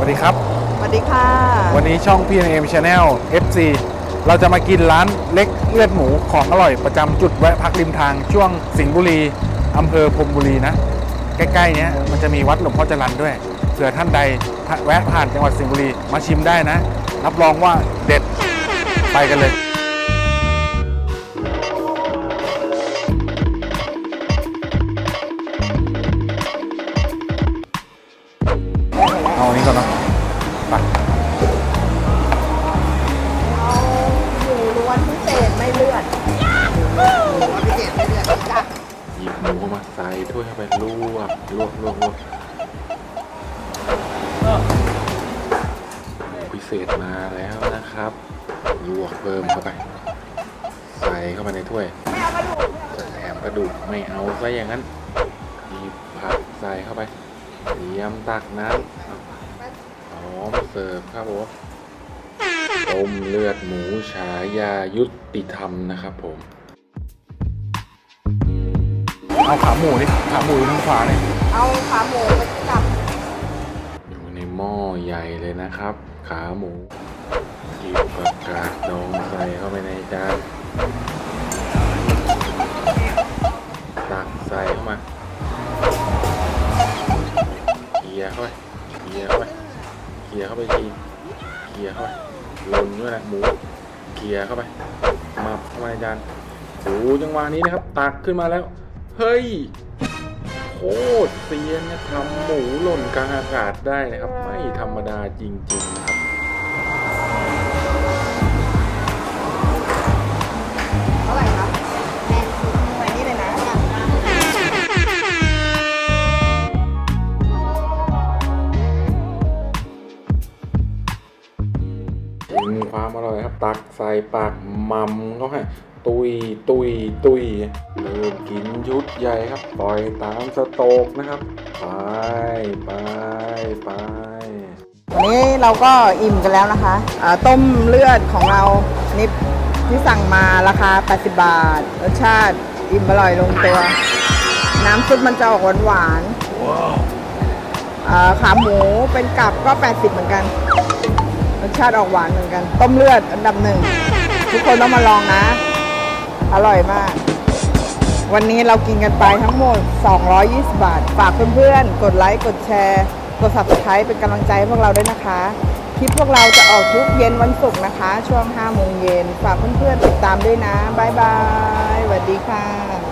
วัสดีครับ สวัสดีค่ะ วันนี้ช่อง P&M Channel FC เราจะมากินร้านเล็กเลือดหมูของอร่อยประจำจุดแวะพักริมทางช่วงสิงห์บุรีอำเภอพรมบุรีนะ ใกล้ๆเนี้ยมันจะมีวัดหลวงพ่อจรันด้วยเผื่อท่านใดแวะผ่านจังหวัดสิงห์บุรีมาชิมได้นะ รับรองว่าเด็ดไปกันเลย หมูเข้ามาใส่ถ้วยเข้าไปลวกลวกลวกลวกหมูพิเศษมาแล้วนะครับ ลวกเพิ่มเข้าไป ใส่เข้าไปในถ้วยแถมกระดูกไม่เอาซะอย่างนั้นหยิบผักใส่เข้าไปเตรียมตักน้ำพร้อมเสิร์ฟครับผมต้มเลือดหมูฉายายุติธรรมนะครับผม เอาขาหมูดิขาหมูอยู่ทางขวาเนี่ยเอาขาหมูไปกับอยู่ในหม้อใหญ่เลยนะครับ ขาหมูหยิบผักกาดดองใส่เข้าไปในจานตักใส่เข้ามาเขี่ยเข้าไปเขี่ยเข้าไปเขี่ยเข้าไปทีเขี่ยเข้าไปลนด้วยนะหมูเขี่ยเข้าไปมับเข้ามาในจานดูจังหวะนี้นะครับ ตักขึ้นมาแล้ว เฮ้ย โคตรเซียนนะทำหมูหล่นกลางอากาศได้นะครับ ไม่ธรรมดาจริงๆนะครับ ถึงความอร่อยครับ ตักใส่ปากมัมเขาให้ตุยตุยตุยเริ่มกินชุดใหญ่ครับ ปล่อยตามสโตกนะครับ ไปไปไปวันนี้เราก็อิ่มกันแล้วนะคะอ่าต้มเลือดของเราอันนี่ที่สั่งมาราคา 80 บาท รสชาติอิ่มอร่อยลงตัว น้ำซุปมันจะออกหวานๆอ่าขาหมูเป็นกับก็ 80 เหมือนกันร สชาติออกหวานเหมือนกัน ต้มเลือดอันดับหนึ่ง ทุกคนต้องมาลองนะ อร่อยมาก วันนี้เรากินกันไปทั้งหมด 220 บาท ฝากเพื่อนๆ กดไลค์ กดแชร์ กด subscribe เป็นกำลังใจให้พวกเราด้วยนะคะ คลิปพวกเราจะออกทุกเย็นวันศุกร์นะคะ ช่วง5โมงเย็น ฝากเพื่อนๆติดตามด้วยนะ บ๊ายบายสวัสดีค่ะ